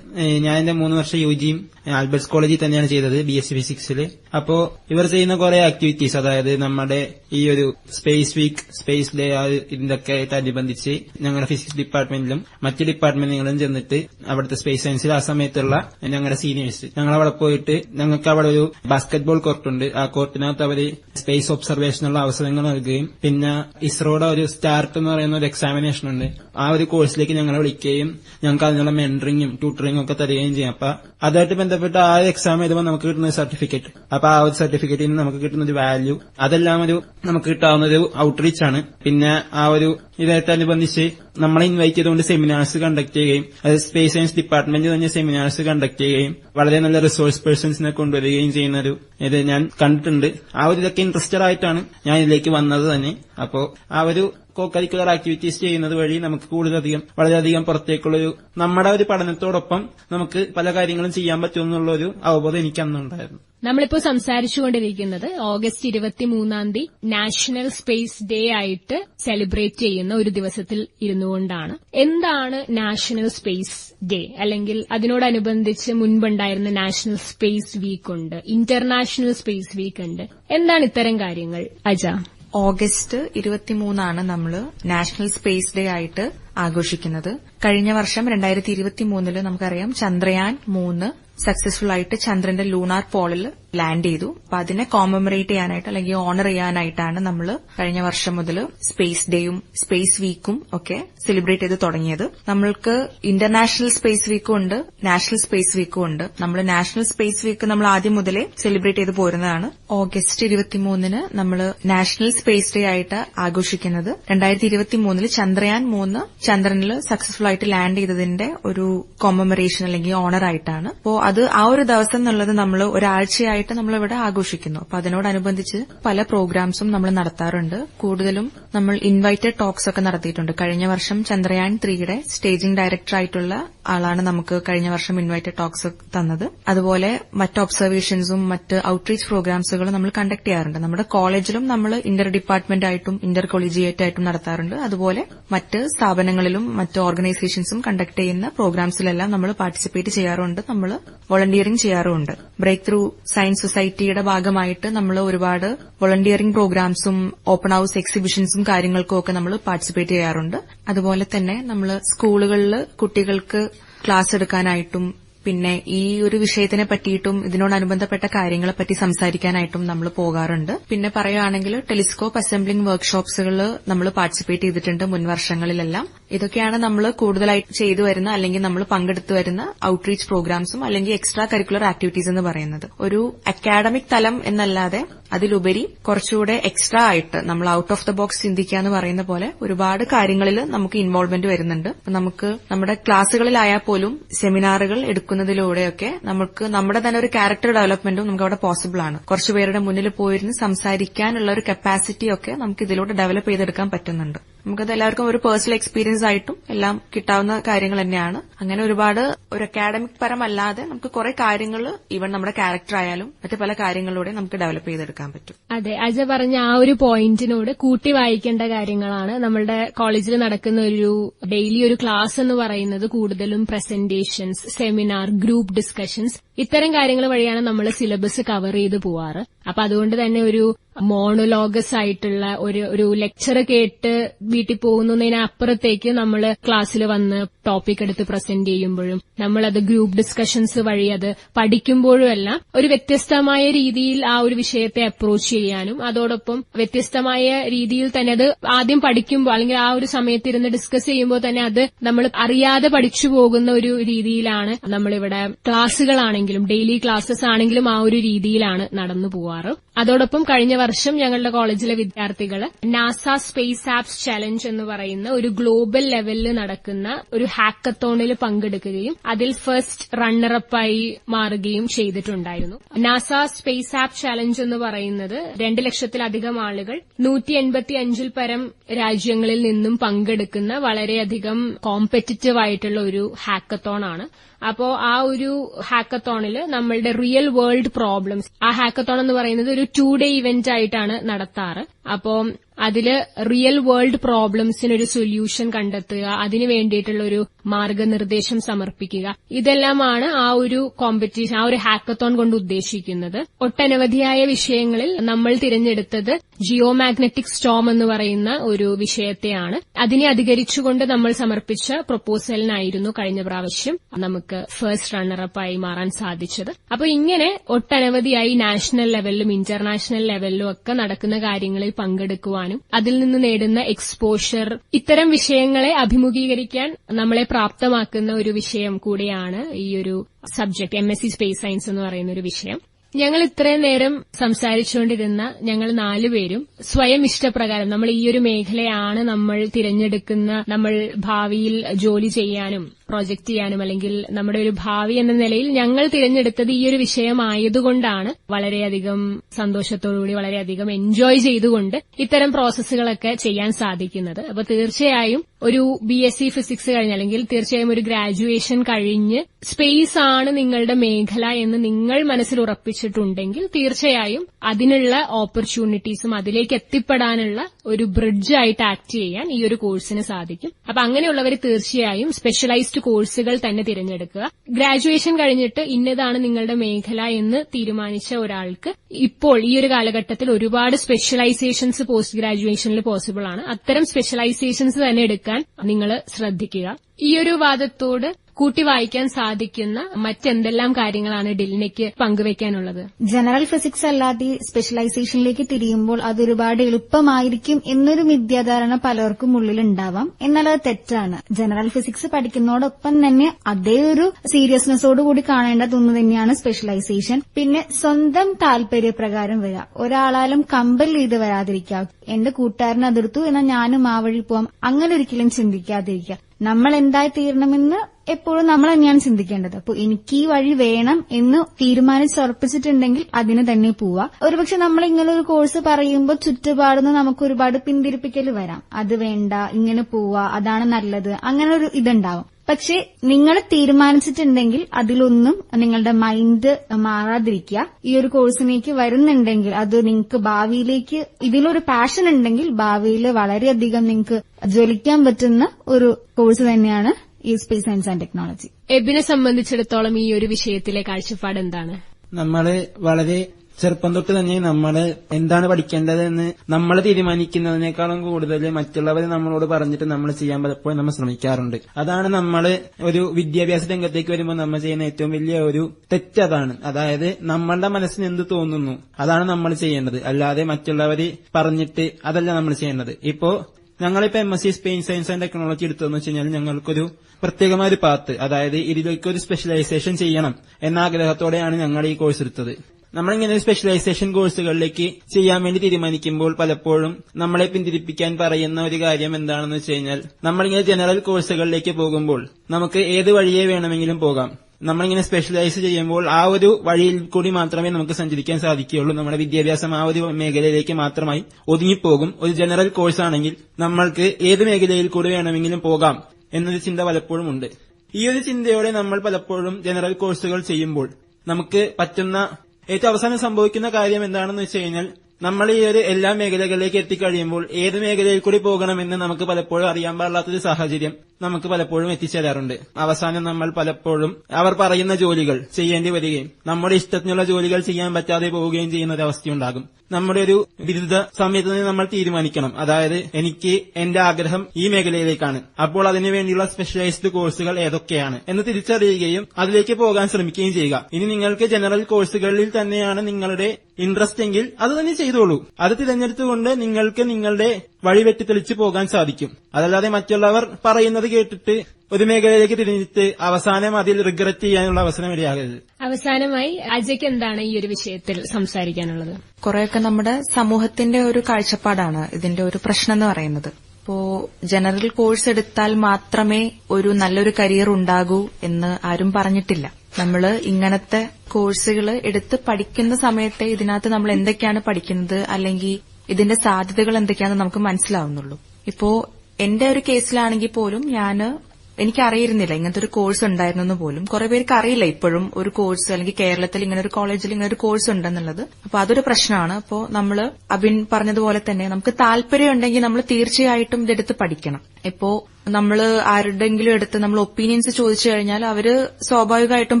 [SPEAKER 5] ഞാൻ എന്റെ മൂന്ന് വർഷം യു ജിയും ആൽബർട്ട്സ് കോളേജിൽ തന്നെയാണ് ചെയ്തത് ബി എസ് സി ഫിസിക്സിൽ അപ്പോ ഇവർ ചെയ്യുന്ന കുറെ ആക്ടിവിറ്റീസ് അതായത് നമ്മുടെ ഈ ഒരു സ്പേസ് വീക്ക് സ്പേസ് ഡേ ആയിട്ട് അനുബന്ധിച്ച് ഞങ്ങളുടെ ഫിസിക്സ് ഡിപ്പാർട്ട്മെന്റിലും മറ്റ് ഡിപ്പാർട്ട്മെന്റുകളും ചെന്നിട്ട് അവിടുത്തെ സ്പേസ് സയൻസിൽ ആ സമയത്തുള്ള ഞങ്ങളുടെ സീനിയേഴ്സ് ഞങ്ങൾ അവിടെ പോയിട്ട് ഞങ്ങൾക്ക് അവിടെ ഒരു ബാസ്കറ്റ്ബോൾ കോർട്ടുണ്ട് ആ കോർട്ടിനകത്ത് അവർ സ്പേസ് ഒബ്സർവേഷനുള്ള അവസരങ്ങൾ നൽകുകയും പിന്നെ ഇസ്രോയുടെ ഒരു സ്റ്റാർട്ട് എന്ന് പറയുന്ന ഒരു എക്സാമിനേഷൻ ഉണ്ട്. ആ ഒരു കോഴ്സിലേക്ക് ഞങ്ങളെ വിളിക്കുകയും ഞങ്ങൾക്ക് അതിനുള്ള മെന്ററിങ്ങും ട്യൂട്ടറിങ്ങും ഒക്കെ തരികയും ചെയ്യും. അപ്പൊ അതായിട്ട് ബന്ധപ്പെട്ട് ആ എക്സാം എഴുതുമ്പോൾ നമുക്ക് കിട്ടുന്ന സർട്ടിഫിക്കറ്റ് അപ്പൊ ആ ഒരു സർട്ടിഫിക്കറ്റിൽ നിന്ന് നമുക്ക് കിട്ടുന്ന ഒരു വാല്യൂ അതെല്ലാം ഒരു നമുക്ക് കിട്ടാവുന്ന ഒരു ഔട്ട്റീച്ച് ആണ്. പിന്നെ ആ ഒരു ഇതായിട്ട് അനുബന്ധിച്ച് നമ്മളെ ഇൻവൈറ്റ് ചെയ്തുകൊണ്ട് സെമിനാർസ് കണ്ടക്ട് ചെയ്യുകയും അത് സ്പേസ് സയൻസ് ഡിപ്പാർട്ട്മെന്റ് തന്നെ സെമിനാർസ് കണ്ടക്ട് ചെയ്യുകയും വളരെ നല്ല റിസോഴ്സ് പേഴ്സൺസിനെ കൊണ്ടുവരികയും ചെയ്യുന്ന ഒരു ഇത് ഞാൻ കണ്ടിട്ടുണ്ട്. ആ ഒരു ഇതൊക്കെ ഇൻട്രസ്റ്റഡ് ആയിട്ടാണ് ഞാൻ ഇതിലേക്ക് വന്നത് തന്നെ. അപ്പോ ആ ഒരു കോ കരിക്കുലർ ആക്ടിവിറ്റീസ് ചെയ്യുന്നത് വഴി നമുക്ക് കൂടുതലധികം വളരെയധികം പുറത്തേക്കുള്ള ഒരു നമ്മുടെ ഒരു പഠനത്തോടൊപ്പം നമുക്ക് പല കാര്യങ്ങളും ചെയ്യാൻ പറ്റുമെന്നുള്ള ഒരു അവബോധം എനിക്ക് അന്നുണ്ടായിരുന്നു.
[SPEAKER 3] നമ്മളിപ്പോ സംസാരിച്ചുകൊണ്ടിരിക്കുന്നത് ഓഗസ്റ്റ് ഇരുപത്തിമൂന്നാം തീയതി നാഷണൽ സ്പേസ് ഡേ ആയിട്ട് സെലിബ്രേറ്റ് ചെയ്യുന്ന ഒരു ദിവസത്തിൽ ഇരുന്നുകൊണ്ടാണ്. എന്താണ് നാഷണൽ സ്പേസ് ഡേ? അല്ലെങ്കിൽ അതിനോടനുബന്ധിച്ച് മുൻപുണ്ടായിരുന്ന നാഷണൽ സ്പേസ് വീക്ക് ഉണ്ട് ഇന്റർനാഷണൽ സ്പേസ് വീക്ക് ഉണ്ട്. എന്താണ് ഇത്തരം കാര്യങ്ങൾ അജ?
[SPEAKER 6] ഓഗസ്റ്റ് ഇരുപത്തിമൂന്നാണ് നമ്മൾ നാഷണൽ സ്പേസ് ഡേ ആയിട്ട് ആഘോഷിക്കുന്നത്. കഴിഞ്ഞ വർഷം രണ്ടായിരത്തി ഇരുപത്തിമൂന്നിൽ നമുക്കറിയാം ചന്ദ്രയാൻ മൂന്ന് സക്സസ്ഫുൾ ആയിട്ട് ചന്ദ്രന്റെ ലൂണാർ പോളിൽ ലാൻഡ് ചെയ്തു. അപ്പൊ അതിനെ കോമമറേറ്റ് ചെയ്യാനായിട്ട് അല്ലെങ്കിൽ ഓണർ ചെയ്യാനായിട്ടാണ് നമ്മൾ കഴിഞ്ഞ വർഷം മുതൽ സ്പേസ് ഡേയും സ്പേസ് വീക്കും ഒക്കെ സെലിബ്രേറ്റ് ചെയ്ത് തുടങ്ങിയത്. നമ്മൾക്ക് ഇന്റർനാഷണൽ സ്പേസ് വീക്കും ഉണ്ട് നാഷണൽ സ്പേസ് വീക്കും ഉണ്ട്. നമ്മൾ നാഷണൽ സ്പേസ് വീക്ക് നമ്മൾ ആദ്യം മുതലേ സെലിബ്രേറ്റ് ചെയ്ത് പോരുന്നതാണ്. ഓഗസ്റ്റ് ഇരുപത്തിമൂന്നിന് നമ്മൾ നാഷണൽ സ്പേസ് ഡേ ആയിട്ട് ആഘോഷിക്കുന്നത്. രണ്ടായിരത്തി ഇരുപത്തിമൂന്നിൽ ചന്ദ്രയാൻ മൂന്ന് ചന്ദ്രനിൽ സക്സസ്ഫുൾ ആയിട്ട് ലാൻഡ് ചെയ്തതിന്റെ ഒരു കോമമറേഷൻ അല്ലെങ്കിൽ ഓണർ ആയിട്ടാണ്. അപ്പോൾ അത് ആ ഒരു ദിവസം എന്നുള്ളത് നമ്മൾ ഒരാഴ്ചയായിട്ട് ആയിട്ട് നമ്മളിവിടെ ആഘോഷിക്കുന്നു. അപ്പൊ അതിനോടനുബന്ധിച്ച് പല പ്രോഗ്രാംസും നമ്മൾ നടത്താറുണ്ട്. കൂടുതലും നമ്മൾ ഇൻവൈറ്റഡ് ടോക്സ് ഒക്കെ നടത്തിയിട്ടുണ്ട്. കഴിഞ്ഞ വർഷം ചന്ദ്രയാൻ ത്രീയുടെ സ്റ്റേജിംഗ് ഡയറക്ടർ ആയിട്ടുള്ള ആളാണ് നമുക്ക് കഴിഞ്ഞ വർഷം ഇൻവൈറ്റഡ് ടോക്സ് തന്നത്. അതുപോലെ മറ്റ് ഒബ്സർവേഷൻസും മറ്റ് ഔട്ട്റീച്ച് പ്രോഗ്രാംസുകളും നമ്മൾ കണ്ടക്ട് ചെയ്യാറുണ്ട്. നമ്മുടെ കോളേജിലും നമ്മൾ ഇന്റർ ഡിപ്പാർട്ട്മെന്റ് ആയിട്ടും ഇന്റർ കൊളീജിയേറ്റ് ആയിട്ടും നടത്താറുണ്ട്. അതുപോലെ മറ്റ് സ്ഥാപനങ്ങളിലും മറ്റ് ഓർഗനൈസേഷൻസും കണ്ടക്ട് ചെയ്യുന്ന പ്രോഗ്രാംസിലെല്ലാം നമ്മൾ പാർട്ടിസിപ്പേറ്റ് ചെയ്യാറുണ്ട്. നമ്മൾ വോളണ്ടിയറിംഗ് ചെയ്യാറുണ്ട് ബ്രേക്ക് ത്രൂ സയൻസ് സൊസൈറ്റിയുടെ ഭാഗമായിട്ട് നമ്മൾ ഒരുപാട് വോളണ്ടിയറിംഗ് പ്രോഗ്രാംസും ഓപ്പൺ ഹൌസ് എക്സിബിഷൻസും കാര്യങ്ങൾക്കും ഒക്കെ നമ്മൾ പാർട്ടിസിപ്പേറ്റ് ചെയ്യാറുണ്ട്. അതുപോലെ തന്നെ നമ്മൾ സ്കൂളുകളിൽ കുട്ടികൾക്ക് ക്ലാസ് എടുക്കാനായിട്ടും പിന്നെ ഈ ഒരു വിഷയത്തിനെ പറ്റിയിട്ടും ഇതിനോടനുബന്ധപ്പെട്ട കാര്യങ്ങളെപ്പറ്റി സംസാരിക്കാനായിട്ടും നമ്മൾ പോകാറുണ്ട്. പിന്നെ പറയുകയാണെങ്കിൽ ടെലിസ്കോപ്പ് അസംബ്ലിംഗ് വർക്ക്ഷോപ്സുകൾ നമ്മൾ പാർട്ടിസിപ്പേറ്റ് ചെയ്തിട്ടുണ്ട് മുൻ വർഷങ്ങളിലെല്ലാം. ഇതൊക്കെയാണ് നമ്മൾ കൂടുതലായിട്ട് ചെയ്തു വരുന്ന അല്ലെങ്കിൽ നമ്മൾ പങ്കെടുത്തു വരുന്ന ഔട്ട്റീച്ച് പ്രോഗ്രാംസും അല്ലെങ്കിൽ എക്സ്ട്രാ കരിക്കുലർ ആക്ടിവിറ്റീസ് എന്ന് പറയുന്നത്. ഒരു അക്കാഡമിക് തലം എന്നല്ലാതെ അതിലുപരി കുറച്ചുകൂടെ എക്സ്ട്രാ ആയിട്ട് നമ്മൾ ഔട്ട് ഓഫ് ദ ബോക്സ് ചിന്തിക്കുക എന്ന് പറയുന്ന പോലെ ഒരുപാട് കാര്യങ്ങളിൽ നമുക്ക് ഇൻവോൾവ്മെന്റ് വരുന്നുണ്ട്. നമുക്ക് നമ്മുടെ ക്ലാസ്സുകളിലായാൽ പോലും സെമിനാറുകൾ എടുക്കുന്നതിലൂടെയൊക്കെ നമുക്ക് നമ്മുടെ തന്നെ ഒരു ക്യാരക്ടർ ഡെവലപ്മെന്റും നമുക്ക് അവിടെ പോസിബിൾ ആണ്. കുറച്ചുപേരുടെ മുന്നിൽ പോയിരുന്ന് സംസാരിക്കാനുള്ള ഒരു കപ്പാസിറ്റി ഒക്കെ നമുക്ക് ഇതിലൂടെ ഡെവലപ്പ് ചെയ്തെടുക്കാൻ പറ്റുന്നുണ്ട്. നമുക്കത് എല്ലാവർക്കും ഒരു പേഴ്സണൽ എക്സ്പീരിയൻസ് ആയിട്ടും എല്ലാം കിട്ടാവുന്ന കാര്യങ്ങൾ തന്നെയാണ്. അങ്ങനെ ഒരുപാട് ഒരു അക്കാഡമിക് പരമല്ലാതെ നമുക്ക് കുറെ കാര്യങ്ങൾ ഈവൻ നമ്മുടെ ക്യാരക്ടർ ആയാലും മറ്റു പല കാര്യങ്ങളിലൂടെ നമുക്ക് ഡെവലപ്പ് ചെയ്തെടുക്കാൻ പറ്റും.
[SPEAKER 3] അതെ അജ പറഞ്ഞ ആ ഒരു പോയിന്റിനോട് കൂട്ടി വായിക്കേണ്ട കാര്യങ്ങളാണ്. നമ്മുടെ കോളേജിൽ നടക്കുന്ന ഒരു ഡെയിലി ഒരു ക്ലാസ് എന്ന് പറയുന്നത് കൂടുതലും പ്രസന്റേഷൻസ് സെമിനാർ ഗ്രൂപ്പ് ഡിസ്കഷൻസ് ഇത്തരം കാര്യങ്ങൾ വഴിയാണ് നമ്മൾ സിലബസ് കവർ ചെയ്ത് പോവാറ്. അപ്പൊ അതുകൊണ്ട് തന്നെ ഒരു മോണോലോഗസ് ആയിട്ടുള്ള ഒരു ഒരു ലെക്ചർ കേട്ട് വീട്ടിൽ പോകുന്നതിനപ്പുറത്തേക്ക് നമ്മൾ ക്ലാസ്സിൽ വന്ന് ടോപ്പിക് എടുത്ത് പ്രസന്റ് ചെയ്യുമ്പോഴും നമ്മൾ അത് ഗ്രൂപ്പ് ഡിസ്കഷൻസ് വഴി അത് പഠിക്കുമ്പോഴും എല്ലാം ഒരു വ്യത്യസ്തമായ രീതിയിൽ ആ ഒരു വിഷയത്തെ അപ്രോച്ച് ചെയ്യാനും അതോടൊപ്പം വ്യത്യസ്തമായ രീതിയിൽ തന്നെ അത് ആദ്യം പഠിക്കുമ്പോൾ അല്ലെങ്കിൽ ആ ഒരു സമയത്ത് ഇരുന്ന് ഡിസ്കസ് ചെയ്യുമ്പോൾ തന്നെ അത് നമ്മൾ അറിയാതെ പഠിച്ചു പോകുന്ന ഒരു രീതിയിലാണ് നമ്മളിവിടെ ക്ലാസ്സുകളാണെങ്കിലും ഡെയിലി ക്ലാസ്സസ് ആണെങ്കിലും ആ ഒരു രീതിയിലാണ് നടന്നു പോവാറ്. അതോടൊപ്പം കഴിഞ്ഞ വർഷം ഞങ്ങളുടെ കോളേജിലെ വിദ്യാർത്ഥികൾ നാസ സ്പേസ് ആപ്സ് ചലഞ്ച് എന്ന് പറയുന്ന ഒരു ഗ്ലോബൽ ലെവലിൽ നടക്കുന്ന ഒരു ഹാക്കത്തോണിൽ പങ്കെടുക്കുകയും അതിൽ ഫസ്റ്റ് റണ്ണറപ്പായി മാറുകയും ചെയ്തിട്ടുണ്ടായിരുന്നു. നാസ സ്പേസ് ആപ്പ് ചലഞ്ച് എന്ന് പറയുന്നത് രണ്ട് ലക്ഷത്തിലധികം ആളുകൾ നൂറ്റി എൺപത്തി അഞ്ചിൽ പരം രാജ്യങ്ങളിൽ നിന്നും പങ്കെടുക്കുന്ന വളരെയധികം കോമ്പറ്റിറ്റീവ് ആയിട്ടുള്ള ഒരു ഹാക്കത്തോൺ ആണ്. അപ്പോ ആ ഒരു ഹാക്കത്തോണിൽ നമ്മളുടെ റിയൽ വേൾഡ് പ്രോബ്ലംസ് ആ ഹാക്കത്തോൺ എന്ന് പറയുന്നത് ഒരു ടു ഡേ ഇവന്റ് ആയിട്ടാണ് നടത്താറ്. അപ്പോ അതിൽ റിയൽ വേൾഡ് പ്രോബ്ലംസിനൊരു സൊല്യൂഷൻ കണ്ടെത്തുക അതിനു വേണ്ടിയിട്ടുള്ള ഒരു മാർഗനിർദ്ദേശം സമർപ്പിക്കുക. ഇതെല്ലാമാണ് ആ ഒരു കോമ്പറ്റീഷൻ ആ ഒരു ഹാക്കത്തോൺ കൊണ്ട് ഉദ്ദേശിക്കുന്നത്. ഒട്ടനവധിയായ വിഷയങ്ങളിൽ നമ്മൾ തിരഞ്ഞെടുത്തത് ജിയോ മാഗ്നറ്റിക് സ്റ്റോം എന്ന് പറയുന്ന ഒരു വിഷയത്തെയാണ്. അതിനെ അധികരിച്ചുകൊണ്ട് നമ്മൾ സമർപ്പിച്ച പ്രൊപ്പോസലിനായിരുന്നു കഴിഞ്ഞ പ്രാവശ്യം നമുക്ക് ഫസ്റ്റ് റണ്ണറപ്പായി മാറാൻ സാധിച്ചത്. അപ്പോൾ ഇങ്ങനെ ഒട്ടനവധിയായി നാഷണൽ ലെവലിലും ഇന്റർനാഷണൽ ലെവലിലും ഒക്കെ നടക്കുന്ന കാര്യങ്ങളിൽ പങ്കെടുക്കുവാനും അതിൽ നിന്ന് നേടുന്ന എക്സ്പോഷർ ഇത്തരം വിഷയങ്ങളെ അഭിമുഖീകരിക്കാൻ നമ്മളെ പ്രാപ്തമാക്കുന്ന ഒരു വിഷയം കൂടിയാണ് ഈ ഒരു subject M S C space science എന്ന് പറയുന്ന ഒരു വിഷയം. ഞങ്ങൾ ഇത്രയും നേരം സംസാരിച്ചുകൊണ്ടിരുന്ന ഞങ്ങൾ നാലുപേരും സ്വയം ഇഷ്ടപ്രകാരം നമ്മൾ ഈ ഒരു മേഖലയാണ് നമ്മൾ തിരഞ്ഞെടുക്കുന്ന നമ്മൾ ഭാവിയിൽ ജോലി ചെയ്യാനും പ്രൊജക്ട് ചെയ്യാനും അല്ലെങ്കിൽ നമ്മുടെ ഒരു ഭാവി എന്ന നിലയിൽ ഞങ്ങൾ തിരഞ്ഞെടുത്തത് ഈ ഒരു വിഷയമായതുകൊണ്ടാണ് വളരെയധികം സന്തോഷത്തോടുകൂടി വളരെയധികം എൻജോയ് ചെയ്തുകൊണ്ട് ഇത്തരം പ്രോസസ്സുകളൊക്കെ ചെയ്യാൻ സാധിക്കുന്നത്. അപ്പൊ തീർച്ചയായും ഒരു ബി എസ് സി ഫിസിക്സ് കഴിഞ്ഞ് അല്ലെങ്കിൽ തീർച്ചയായും ഒരു ഗ്രാജുവേഷൻ കഴിഞ്ഞ് സ്പേസ് ആണ് നിങ്ങളുടെ മേഖല എന്ന് നിങ്ങൾ മനസ്സിൽ ഉറപ്പിച്ചിട്ടുണ്ടെങ്കിൽ തീർച്ചയായും അതിനുള്ള ഓപ്പർച്യൂണിറ്റീസും അതിലേക്ക് എത്തിപ്പെടാനുള്ള ഒരു ബ്രിഡ്ജ് ആയിട്ട് ആക്ട് ചെയ്യാൻ ഈ ഒരു കോഴ്സിന് സാധിക്കും. അപ്പൊ അങ്ങനെയുള്ളവർ തീർച്ചയായും സ്പെഷ്യലൈസ്ഡ് കോഴ്സുകൾ തന്നെ തിരഞ്ഞെടുക്കുക. ഗ്രാജുവേഷൻ കഴിഞ്ഞിട്ട് ഇന്നതാണ് നിങ്ങളുടെ മേഖല എന്ന് തീരുമാനിച്ച ഒരാൾക്ക് ഇപ്പോൾ ഈ ഒരു കാലഘട്ടത്തിൽ ഒരുപാട് സ്പെഷ്യലൈസേഷൻസ് പോസ്റ്റ് ഗ്രാജുവേഷനിൽ പോസിബിൾ ആണ്. അത്തരം സ്പെഷ്യലൈസേഷൻസ് തന്നെ എടുക്കാൻ നിങ്ങൾ ശ്രദ്ധിക്കുക. ഈ ഒരു വാദത്തോട് കൂട്ടി വായിക്കാൻ സാധിക്കുന്ന മറ്റെന്തെല്ലാം കാര്യങ്ങളാണ് ഡിലിനയ്ക്ക് പങ്കുവയ്ക്കാനുള്ളത്
[SPEAKER 4] ജനറൽ ഫിസിക്സ് അല്ലാതെ സ്പെഷ്യലൈസേഷനിലേക്ക് തിരിയുമ്പോൾ അത് ഒരുപാട് എളുപ്പമായിരിക്കും എന്നൊരു മിഥ്യാധാരണ പലർക്കും ഉള്ളിലുണ്ടാവാം. എന്നാൽ അത് തെറ്റാണ്. ജനറൽ ഫിസിക്സ് പഠിക്കുന്നതോടൊപ്പം തന്നെ അതേ ഒരു സീരിയസ്നെസ്സോട് കൂടി കാണേണ്ടത് ഒന്ന് തന്നെയാണ് സ്പെഷ്യലൈസേഷൻ പിന്നെ സ്വന്തം താല്പര്യപ്രകാരം വരിക. ഒരാളാലും കമ്പൽ ചെയ്ത് വരാതിരിക്കുക. എന്റെ കൂട്ടുകാരനെ അതിർത്തു എന്നാൽ ഞാനും ആ വഴി പോവാം. അങ്ങനെ ഒരിക്കലും ചിന്തിക്കാതിരിക്കുക. നമ്മൾ എന്തായി തീരണമെന്ന് എപ്പോഴും നമ്മൾ തന്നെയാണ് ചിന്തിക്കേണ്ടത്? അപ്പൊ എനിക്ക് ഈ വഴി വേണം എന്ന് തീരുമാനിച്ചുറപ്പിച്ചിട്ടുണ്ടെങ്കിൽ അതിന് തന്നെ പോവാ. ഒരുപക്ഷെ നമ്മൾ ഇങ്ങനെ ഒരു കോഴ്സ് പറയുമ്പോൾ ചുറ്റുപാടുന്ന് നമുക്ക് ഒരുപാട് പിന്തിരിപ്പിക്കൽ വരാം. അത് വേണ്ട ഇങ്ങനെ പോവാ അതാണ് നല്ലത് അങ്ങനെ ഒരു ഇതുണ്ടാവും. പക്ഷെ നിങ്ങൾ തീരുമാനിച്ചിട്ടുണ്ടെങ്കിൽ അതിലൊന്നും നിങ്ങളുടെ മൈൻഡ് മാറാതിരിക്കുക. ഈ ഒരു കോഴ്സിലേക്ക് വരുന്നുണ്ടെങ്കിൽ അത് നിങ്ങൾക്ക് ഭാവിയിലേക്ക് ഇതിലൊരു പാഷൻ ഉണ്ടെങ്കിൽ ഭാവിയിൽ വളരെയധികം നിങ്ങൾക്ക് ജ്വലിക്കാൻ പറ്റുന്ന ഒരു കോഴ്സ് തന്നെയാണ് ഈ സ്പേസ് സയൻസ് ആൻഡ് ടെക്നോളജി
[SPEAKER 3] എബിനെ സംബന്ധിച്ചിടത്തോളം ഈ ഒരു വിഷയത്തിലെ കാഴ്ചപ്പാട് എന്താണ്?
[SPEAKER 5] നമ്മൾ വളരെ ചെറുപ്പം തൊട്ട് തന്നെ നമ്മൾ എന്താണ് പഠിക്കേണ്ടതെന്ന് നമ്മൾ തീരുമാനിക്കുന്നതിനേക്കാളും കൂടുതൽ മറ്റുള്ളവർ നമ്മളോട് പറഞ്ഞിട്ട് നമ്മൾ ചെയ്യാൻ പലപ്പോഴും നമ്മൾ ശ്രമിക്കാറുണ്ട്. അതാണ് നമ്മൾ ഒരു വിദ്യാഭ്യാസ രംഗത്തേക്ക് വരുമ്പോൾ നമ്മൾ ചെയ്യുന്ന ഏറ്റവും വലിയ ഒരു തെറ്റതാണ് അതായത് നമ്മളുടെ മനസ്സിന് എന്ത് തോന്നുന്നു? അതാണ് നമ്മൾ ചെയ്യേണ്ടത്. അല്ലാതെ മറ്റുള്ളവർ പറഞ്ഞിട്ട് അതല്ല നമ്മൾ ചെയ്യേണ്ടത്. ഇപ്പോ ഞങ്ങളിപ്പോ M S C space science and technology എടുത്തതെന്ന് വെച്ച് കഴിഞ്ഞാൽ ഞങ്ങൾക്കൊരു പ്രത്യേകമായ ഒരു പാത്ത് അതായത് ഇതിലേക്ക് ഒരു സ്പെഷ്യലൈസേഷൻ ചെയ്യണം എന്ന ആഗ്രഹത്തോടെയാണ് ഞങ്ങൾ ഈ കോഴ്സ് എടുത്തത്. നമ്മളിങ്ങനെ സ്പെഷ്യലൈസേഷൻ കോഴ്സുകളിലേക്ക് ചെയ്യാൻ വേണ്ടി തീരുമാനിക്കുമ്പോൾ പലപ്പോഴും നമ്മളെ പിന്തിരിപ്പിക്കാൻ പറയുന്ന ഒരു കാര്യം എന്താണെന്ന് വെച്ച് കഴിഞ്ഞാൽ നമ്മളിങ്ങനെ ജനറൽ കോഴ്സുകളിലേക്ക് പോകുമ്പോൾ നമുക്ക് ഏത് വഴിയെ വേണമെങ്കിലും പോകാം. നമ്മളിങ്ങനെ സ്പെഷ്യലൈസ് ചെയ്യുമ്പോൾ ആ ഒരു വഴിയിൽ കൂടി മാത്രമേ നമുക്ക് സഞ്ചരിക്കാൻ സാധിക്കുകയുള്ളൂ. നമ്മുടെ വിദ്യാഭ്യാസം ആ ഒരു മേഖലയിലേക്ക് മാത്രമായി ഒതുങ്ങിപ്പോകും. ഒരു ജനറൽ കോഴ്സ് ആണെങ്കിൽ നമ്മൾക്ക് ഏത് മേഖലയിൽ കൂടി വേണമെങ്കിലും പോകാം എന്നൊരു ചിന്ത പലപ്പോഴും ഉണ്ട്. ഈ ഒരു ചിന്തയോടെ നമ്മൾ പലപ്പോഴും ജനറൽ കോഴ്സുകൾ ചെയ്യുമ്പോൾ നമുക്ക് പറ്റുന്ന ഏറ്റവും അവസാനം സംഭവിക്കുന്ന കാര്യം എന്താണെന്ന് വെച്ച് കഴിഞ്ഞാൽ നമ്മൾ ഈ ഒരു എല്ലാ മേഖലകളിലേക്ക് എത്തിക്കഴിയുമ്പോൾ ഏത് മേഖലയിൽ കൂടി പോകണമെന്ന് നമുക്ക് പലപ്പോഴും അറിയാൻ പാടില്ലാത്തൊരു സാഹചര്യം. നമുക്ക് പലപ്പോഴും എത്തിച്ചേരാറുണ്ട്. അവസാനം നമ്മൾ പലപ്പോഴും അവർ പറയുന്ന ജോലികൾ ചെയ്യേണ്ടി വരികയും നമ്മുടെ ഇഷ്ടത്തിനുള്ള ജോലികൾ ചെയ്യാൻ പറ്റാതെ പോവുകയും ചെയ്യുന്ന ഒരു അവസ്ഥയുണ്ടാകും. നമ്മുടെ ഒരു ബിരുദ സമയത്ത് നമ്മൾ തീരുമാനിക്കണം. അതായത് എനിക്ക് എന്റെ ആഗ്രഹം ഈ മേഖലയിലേക്കാണ്. അപ്പോൾ അതിനുവേണ്ടിയുള്ള സ്പെഷ്യലൈസ്ഡ് കോഴ്സുകൾ ഏതൊക്കെയാണ് എന്ന് തിരിച്ചറിയുകയും അതിലേക്ക് പോകാൻ ശ്രമിക്കുകയും ചെയ്യുക. ഇനി നിങ്ങൾക്ക് ജനറൽ കോഴ്സുകളിൽ തന്നെയാണ് നിങ്ങളുടെ ഇൻട്രസ്റ്റ് എങ്കിൽ അത് തന്നെ ചെയ്തോളൂ. അത് തിരഞ്ഞെടുത്തുകൊണ്ട് നിങ്ങൾക്ക് നിങ്ങളുടെ വഴി വെട്ടിത്തെളിച്ച് പോകാൻ സാധിക്കും. അതല്ലാതെ മറ്റുള്ളവർ പറയുന്നത് കേട്ടിട്ട് ഒരു മേഖലയിലേക്ക് തിരിഞ്ഞിട്ട് അവസാനം അതിൽ റിഗ്രറ്റ് ചെയ്യാനുള്ള അവസരം ഇടയാകരുത്
[SPEAKER 3] അവസാനമായി അജയ്ക്ക് എന്താണ് ഈ ഒരു വിഷയത്തിൽ സംസാരിക്കാനുള്ളത്?
[SPEAKER 6] കുറെയൊക്കെ നമ്മുടെ സമൂഹത്തിന്റെ ഒരു കാഴ്ചപ്പാടാണ് ഇതിന്റെ ഒരു പ്രശ്നം എന്ന് പറയുന്നത്. ഇപ്പോ ജനറൽ കോഴ്സ് എടുത്താൽ മാത്രമേ ഒരു നല്ലൊരു കരിയർ ഉണ്ടാകൂ എന്ന് ആരും പറഞ്ഞിട്ടില്ല. നമ്മൾ ഇങ്ങനത്തെ കോഴ്സുകൾ എടുത്ത് പഠിക്കുന്ന സമയത്തെ ഇതിനകത്ത് നമ്മൾ എന്തൊക്കെയാണ് പഠിക്കുന്നത് അല്ലെങ്കിൽ ഇതിന്റെ സാധ്യതകൾ എന്തൊക്കെയാണെന്ന് നമുക്ക് മനസ്സിലാവുന്നുള്ളൂ. ഇപ്പോ എന്റെ ഒരു കേസിലാണെങ്കിൽ പോലും ഞാൻ എനിക്കറിയിരുന്നില്ല. ഇങ്ങനത്തെ ഒരു കോഴ്സ് ഉണ്ടായിരുന്നു പോലും. കുറെ പേർക്ക് അറിയില്ല ഇപ്പോഴും ഒരു കോഴ്സ് അല്ലെങ്കിൽ കേരളത്തിൽ ഇങ്ങനെ ഒരു കോളേജിൽ ഇങ്ങനെ ഒരു കോഴ്സ് ഉണ്ടെന്നുള്ളത്. അപ്പൊ അതൊരു പ്രശ്നമാണ്. അപ്പോൾ നമ്മൾ അബിൻ പറഞ്ഞതുപോലെ തന്നെ നമുക്ക് താല്പര്യം ഉണ്ടെങ്കിൽ നമ്മൾ തീർച്ചയായിട്ടും ഇതെടുത്ത് പഠിക്കണം. ഇപ്പോ നമ്മൾ ആരുടെങ്കിലും എടുത്ത് നമ്മൾ ഒപ്പീനിയൻസ് ചോദിച്ചു കഴിഞ്ഞാൽ അവർ സ്വാഭാവികമായിട്ടും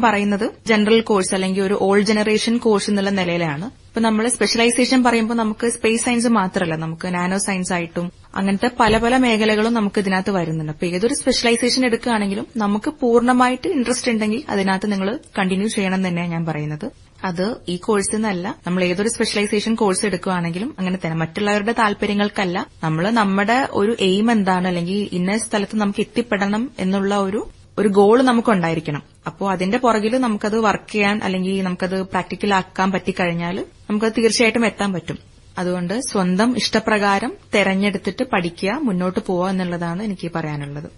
[SPEAKER 6] പറയുന്നത് ജനറൽ കോഴ്സ് അല്ലെങ്കിൽ ഒരു ഓൾഡ് ജനറേഷൻ കോഴ്സ് എന്നുള്ള നിലയിലാണ്. ഇപ്പൊ നമ്മൾ സ്പെഷ്യലൈസേഷൻ പറയുമ്പോൾ നമുക്ക് സ്പേസ് സയൻസ് മാത്രമല്ല നമുക്ക് നാനോ സയൻസ് ആയിട്ടും അങ്ങനത്തെ പല പല മേഖലകളും നമുക്ക് ഇതിനകത്ത് വരുന്നുണ്ട്. അപ്പൊ ഏതൊരു സ്പെഷ്യലൈസേഷൻ എടുക്കുകയാണെങ്കിലും നമുക്ക് പൂർണമായിട്ട് ഇൻട്രസ്റ്റ് ഉണ്ടെങ്കിൽ അതിനകത്ത് നിങ്ങൾ കണ്ടിന്യൂ ചെയ്യണം തന്നെയാണ് ഞാൻ പറയുന്നത്. അത് ഈ കോഴ്സിൽ നിന്നല്ല നമ്മൾ ഏതൊരു സ്പെഷ്യലൈസേഷൻ കോഴ്സ് എടുക്കുകയാണെങ്കിലും അങ്ങനെ തന്നെ. മറ്റുള്ളവരുടെ താല്പര്യങ്ങൾക്കല്ല. നമ്മൾ നമ്മുടെ ഒരു എയിം എന്താണ്? അല്ലെങ്കിൽ ഇന്ന സ്ഥലത്ത് നമുക്ക് എത്തിപ്പെടണം എന്നുള്ള ഒരു ഒരു ഗോൾ നമുക്കുണ്ടായിരിക്കണം. അപ്പോൾ അതിന്റെ പുറകിൽ നമുക്കത് വർക്ക് ചെയ്യാൻ അല്ലെങ്കിൽ നമുക്കത് പ്രാക്ടിക്കൽ ആക്കാൻ പറ്റിക്കഴിഞ്ഞാൽ നമുക്കത് തീർച്ചയായിട്ടും എത്താൻ പറ്റും. അതുകൊണ്ട് സ്വന്തം ഇഷ്ടപ്രകാരം തെരഞ്ഞെടുത്തിട്ട് പഠിക്കുക മുന്നോട്ട് പോവുക എന്നുള്ളതാണ് എനിക്ക് പറയാനുള്ളത്.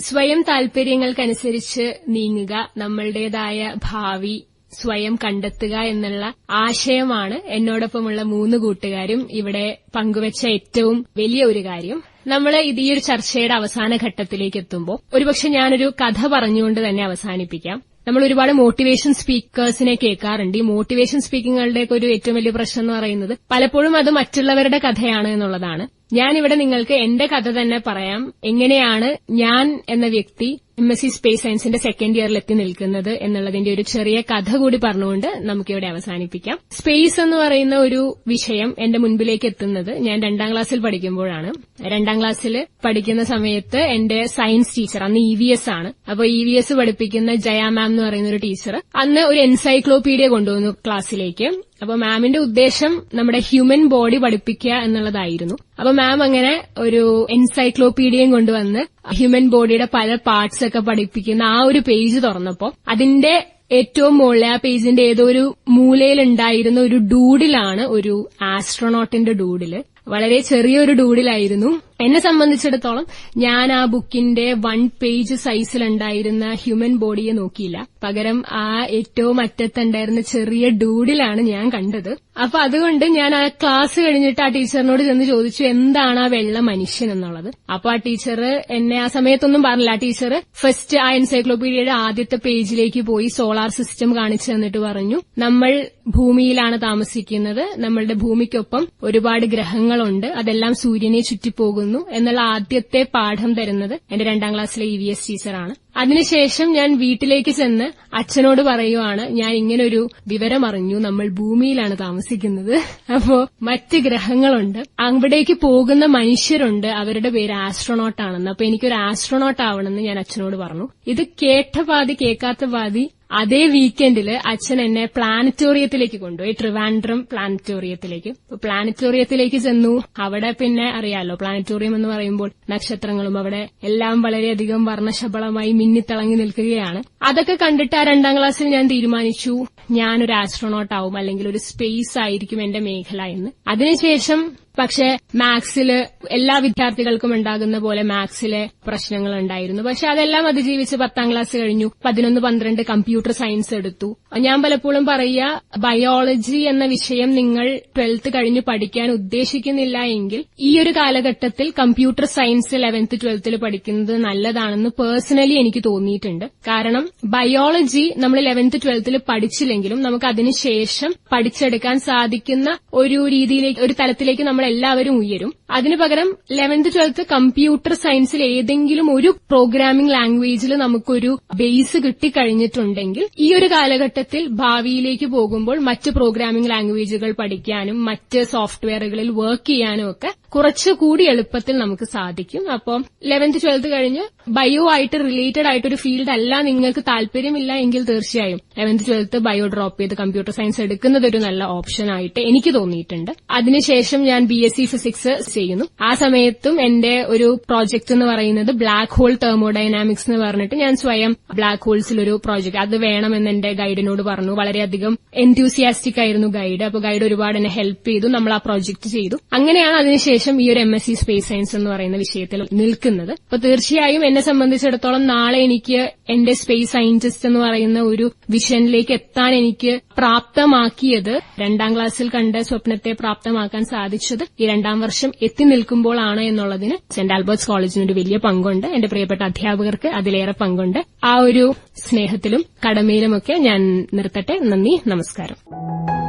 [SPEAKER 3] സ്വയം താല്പര്യങ്ങൾക്കനുസരിച്ച് നീങ്ങുക നമ്മളുടേതായ ഭാവി സ്വയം കണ്ടെത്തുക എന്നുള്ള ആശയമാണ് എന്നോടൊപ്പമുള്ള മൂന്ന് കൂട്ടുകാരും ഇവിടെ പങ്കുവച്ച ഏറ്റവും വലിയ ഒരു കാര്യം. നമ്മൾ ഇത് ഈ ഒരു ചർച്ചയുടെ അവസാന ഘട്ടത്തിലേക്ക് എത്തുമ്പോൾ ഒരുപക്ഷെ ഞാനൊരു കഥ പറഞ്ഞുകൊണ്ട് തന്നെ അവസാനിപ്പിക്കാം. നമ്മൾ ഒരുപാട് മോട്ടിവേഷൻ സ്പീക്കേഴ്സിനെ കേൾക്കാറുണ്ട്. ഈ മോട്ടിവേഷൻ സ്പീക്കിങ്ങുകളുടെയൊക്കെ ഒരു ഏറ്റവും വലിയ പ്രശ്നം എന്ന് പറയുന്നത് പലപ്പോഴും അത് മറ്റുള്ളവരുടെ കഥയാണ് എന്നുള്ളതാണ്. ഞാനിവിടെ നിങ്ങൾക്ക് എന്റെ കഥ തന്നെ പറയാം. എങ്ങനെയാണ് ഞാൻ എന്ന വ്യക്തി എം എസ് സി സ്പേസ് സയൻസിന്റെ സെക്കൻഡ് ഇയറിൽ എത്തി നിൽക്കുന്നത് എന്നുള്ളതിന്റെ ഒരു ചെറിയ കഥ കൂടി പറഞ്ഞുകൊണ്ട് നമുക്കിവിടെ അവസാനിപ്പിക്കാം. സ്പേസ് എന്ന് പറയുന്ന ഒരു വിഷയം എന്റെ മുൻപിലേക്ക് എത്തുന്നത് ഞാൻ രണ്ടാം ക്ലാസ്സിൽ പഠിക്കുമ്പോഴാണ്. രണ്ടാം ക്ലാസ്സിൽ പഠിക്കുന്ന സമയത്ത് എന്റെ സയൻസ് ടീച്ചർ അന്ന് ഇ വി എസ് ആണ്. അപ്പോൾ ഇ വി എസ് പഠിപ്പിക്കുന്ന ജയ മാം എന്ന് പറയുന്ന ഒരു ടീച്ചർ അന്ന് ഒരു എൻസൈക്ലോപീഡിയ കൊണ്ടുവന്നു ക്ലാസ്സിലേക്ക് അപ്പൊ മാമിന്റെ ഉദ്ദേശം നമ്മുടെ ഹ്യൂമൻ ബോഡി പഠിപ്പിക്കുക എന്നുള്ളതായിരുന്നു. അപ്പൊ മാം അങ്ങനെ ഒരു എൻസൈക്ലോപീഡിയയും കൊണ്ടുവന്ന് ഹ്യൂമൻ ബോഡിയുടെ പല പാർട്സ് ഒക്കെ പഠിപ്പിക്കുന്ന ആ ഒരു പേജ് തുറന്നപ്പോ അതിന്റെ ഏറ്റവും മുകളിൽ ആ പേജിന്റെ ഏതോ ഒരു മൂലയിലുണ്ടായിരുന്ന ഒരു ഡൂഡിലാണ് ഒരു ആസ്ട്രോണോട്ടിന്റെ ഡൂഡിൽ. വളരെ ചെറിയൊരു ഡൂഡിലായിരുന്നു. എന്നെ സംബന്ധിച്ചിടത്തോളം ഞാൻ ആ ബുക്കിന്റെ വൺ പേജ് സൈസിലുണ്ടായിരുന്ന ഹ്യൂമൻ ബോഡിയെ നോക്കിയില്ല. പകരം ആ ഏറ്റവും അറ്റത്തുണ്ടായിരുന്ന ചെറിയ ഡൂഡിലാണ് ഞാൻ കണ്ടത്. അപ്പൊ അതുകൊണ്ട് ഞാൻ ആ ക്ലാസ് കഴിഞ്ഞിട്ട് ആ ടീച്ചറിനോട് ചെന്ന് ചോദിച്ചു എന്താണ് ആ വെള്ള മനുഷ്യൻ എന്നുള്ളത്? അപ്പൊ ആ ടീച്ചർ എന്നെ ആ സമയത്തൊന്നും പറഞ്ഞില്ല. ആ ടീച്ചർ ഫസ്റ്റ് ആ എൻസൈക്ലോപീഡിയയുടെ ആദ്യത്തെ പേജിലേക്ക് പോയി സോളാർ സിസ്റ്റം കാണിച്ചു തന്നിട്ട് പറഞ്ഞു നമ്മൾ ഭൂമിയിലാണ് താമസിക്കുന്നത്. നമ്മളുടെ ഭൂമിക്കൊപ്പം ഒരുപാട് ഗ്രഹങ്ങളുണ്ട്. അതെല്ലാം സൂര്യനെ ചുറ്റിപ്പോകുന്നു. എന്നുള്ള ആദ്യത്തെ പാഠം തരുന്നത് എന്റെ രണ്ടാം ക്ലാസ്സിലെ ഇ വി എസ് ടീച്ചറാണ് അതിനുശേഷം ഞാൻ വീട്ടിലേക്ക് ചെന്ന് അച്ഛനോട് പറയുവാണ് ഞാൻ ഇങ്ങനൊരു വിവരം അറിഞ്ഞു നമ്മൾ ഭൂമിയിലാണ് താമസിക്കുന്നത്. അപ്പോ മറ്റ് ഗ്രഹങ്ങളുണ്ട്. അവിടേക്ക് പോകുന്ന മനുഷ്യരുണ്ട്. അവരുടെ പേര് ആസ്ട്രോനോട്ട് ആണെന്ന്. അപ്പൊ എനിക്കൊരു ആസ്ട്രോണോട്ട് ആവണമെന്ന് ഞാൻ അച്ഛനോട് പറഞ്ഞു. ഇത് കേട്ട പാതി കേൾക്കാത്ത പാതി അതേ വീക്കെൻഡിൽ അച്ഛൻ എന്നെ പ്ലാനറ്റോറിയത്തിലേക്ക് കൊണ്ടുപോയി. ട്രിവാൻഡ്രം പ്ലാനറ്റോറിയത്തിലേക്ക്. പ്ലാനറ്റോറിയത്തിലേക്ക് ചെന്നു. അവിടെ പിന്നെ അറിയാലോ പ്ലാനറ്റോറിയം എന്ന് പറയുമ്പോൾ നക്ഷത്രങ്ങളും അവിടെ എല്ലാം വളരെയധികം വർണശബളമായി മിന്നിത്തിളങ്ങി നിൽക്കുകയാണ്. അതൊക്കെ കണ്ടിട്ട് ആ രണ്ടാം ക്ലാസ്സിൽ ഞാൻ തീരുമാനിച്ചു ഞാനൊരു ആസ്ട്രോണോട്ട് ആവും അല്ലെങ്കിൽ ഒരു സ്പേസ് ആയിരിക്കും എന്റെ മേഖല എന്ന്. അതിനുശേഷം പക്ഷെ മാത്സിൽ എല്ലാ വിദ്യാർത്ഥികൾക്കും ഉണ്ടാകുന്ന പോലെ മാത്സിലെ പ്രശ്നങ്ങൾ ഉണ്ടായിരുന്നു പക്ഷെ അതെല്ലാം അതിജീവിച്ച് പത്താം ക്ലാസ് കഴിഞ്ഞു. പതിനൊന്ന് പന്ത്രണ്ട് കമ്പ്യൂട്ടർ സയൻസ് എടുത്തു. ഞാൻ പലപ്പോഴും പറയുക ബയോളജി എന്ന വിഷയം നിങ്ങൾ ട്വൽത്ത് കഴിഞ്ഞ് പഠിക്കാൻ ഉദ്ദേശിക്കുന്നില്ല എങ്കിൽ ഈ ഒരു കാലഘട്ടത്തിൽ കമ്പ്യൂട്ടർ സയൻസ് ലെവൻത്ത് ട്വൽത്തിൽ പഠിക്കുന്നത് നല്ലതാണെന്ന് പേഴ്സണലി എനിക്ക് തോന്നിയിട്ടുണ്ട്. കാരണം ബയോളജി നമ്മൾ ലെവൻത്ത് ട്വൽത്തിൽ പഠിച്ചില്ലെങ്കിലും നമുക്ക് അതിനുശേഷം പഠിച്ചെടുക്കാൻ സാധിക്കുന്ന ഒരു രീതിയിലേക്ക് ഒരു തലത്തിലേക്ക് നമ്മൾ എല്ലാവരും ഉയരും. അതിനു പകരം ലെവൻത്ത് ട്വൽത്ത് കമ്പ്യൂട്ടർ സയൻസിൽ ഏതെങ്കിലും ഒരു പ്രോഗ്രാമിംഗ് ലാംഗ്വേജിൽ നമുക്കൊരു ബേസ് കിട്ടിക്കഴിഞ്ഞിട്ടുണ്ടെങ്കിൽ ഈ ഒരു കാലഘട്ടത്തിൽ ഭാവിയിലേക്ക് പോകുമ്പോൾ മറ്റ് പ്രോഗ്രാമിംഗ് ലാംഗ്വേജുകൾ പഠിക്കാനും മറ്റ് സോഫ്റ്റ്വെയറുകളിൽ വർക്ക് ചെയ്യാനും ഒക്കെ കുറച്ചുകൂടി എളുപ്പത്തിൽ നമുക്ക് സാധിക്കും. അപ്പം ലെവൻത്ത് ട്വൽത്ത് കഴിഞ്ഞ് ബയോ ആയിട്ട് റിലേറ്റഡ് ആയിട്ട് ഒരു ഫീൽഡ് അല്ല നിങ്ങൾക്ക് താല്പര്യമില്ല എങ്കിൽ തീർച്ചയായും ലെവൻത്ത് ട്വൽത്ത് ബയോ ഡ്രോപ്പ് ചെയ്ത് കമ്പ്യൂട്ടർ സയൻസ് എടുക്കുന്നത് ഒരു നല്ല ഓപ്ഷൻ ആയിട്ട് എനിക്ക് തോന്നിയിട്ടുണ്ട്. അതിനുശേഷം ഞാൻ ബി എസ് സി ഫിസിക്സ് ചെയ്യുന്നു. ആ സമയത്തും എന്റെ ഒരു പ്രോജക്ട് എന്ന് പറയുന്നത് ബ്ലാക്ക് ഹോൾ തെർമോഡൈനാമിക്സ് എന്ന് പറഞ്ഞിട്ട് ഞാൻ സ്വയം ബ്ലാക്ക് ഹോൾസിൽ ഒരു പ്രോജക്ട് അത് വേണമെന്ന് എന്റെ ഗൈഡിനോട് പറഞ്ഞു. വളരെയധികം എൻത്യൂസിയാസ്റ്റിക് ആയിരുന്നു ഗൈഡ് അപ്പോൾ ഗൈഡ് ഒരുപാട് എന്നെ ഹെൽപ്പ് ചെയ്തു. നമ്മൾ ആ പ്രോജക്ട് ചെയ്തു. അങ്ങനെയാണ് അതിനുശേഷം ഈ ഒരു M S C space science എന്ന് പറയുന്ന വിഷയത്തിൽ നിൽക്കുന്നത്. അപ്പൊ തീർച്ചയായും എന്നെ സംബന്ധിച്ചിടത്തോളം നാളെ എനിക്ക് എന്റെ സ്പേസ് സയന്റിസ്റ്റ് എന്ന് പറയുന്ന ഒരു വിഷനിലേക്ക് എത്താൻ എനിക്ക് പ്രാപ്തമാക്കിയത് രണ്ടാം ക്ലാസ്സിൽ കണ്ട സ്വപ്നത്തെ പ്രാപ്തമാക്കാൻ സാധിച്ചത് ഈ രണ്ടാം വർഷം എത്തി നിൽക്കുമ്പോഴാണ് എന്നുള്ളതിന് സെന്റ് ആൽബർട്ട്സ് കോളേജിന് ഒരു വലിയ പങ്കുണ്ട്. എന്റെ പ്രിയപ്പെട്ട അധ്യാപകർക്ക് അതിലേറെ പങ്കുണ്ട്. ആ ഒരു സ്നേഹത്തിലും കടമയിലുമൊക്കെ ഞാൻ നിർത്തട്ടെ. നന്ദി. നമസ്കാരം.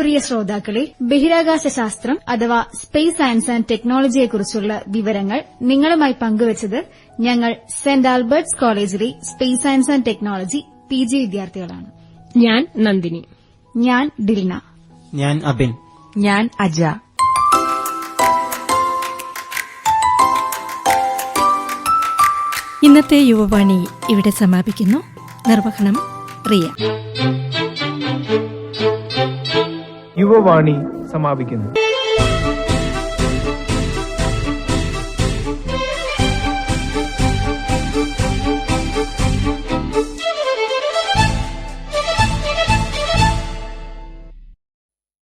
[SPEAKER 4] പ്രിയ ശ്രോതാക്കളെ ബഹിരാകാശ ശാസ്ത്രം അഥവാ സ്പേസ് സയൻസ് ആൻഡ് ടെക്നോളജിയെക്കുറിച്ചുള്ള വിവരങ്ങൾ നിങ്ങളുമായി പങ്കുവച്ചത് ഞങ്ങൾ സെന്റ് ആൽബർട്ട്സ് കോളേജിലെ space science and technology P G വിദ്യാർത്ഥികളാണ്.
[SPEAKER 3] ഞാൻ നന്ദിനി.
[SPEAKER 4] ഞാൻ ഡിൽന.
[SPEAKER 5] ഞാൻ അബിൻ.
[SPEAKER 6] ഞാൻ അജ.
[SPEAKER 1] ഇന്നത്തെ യുവവാണി ഇവിടെ സമാപിക്കുന്നു. നിർവഹണം റിയ
[SPEAKER 7] യുവവാണി സമാപിക്കുന്നു.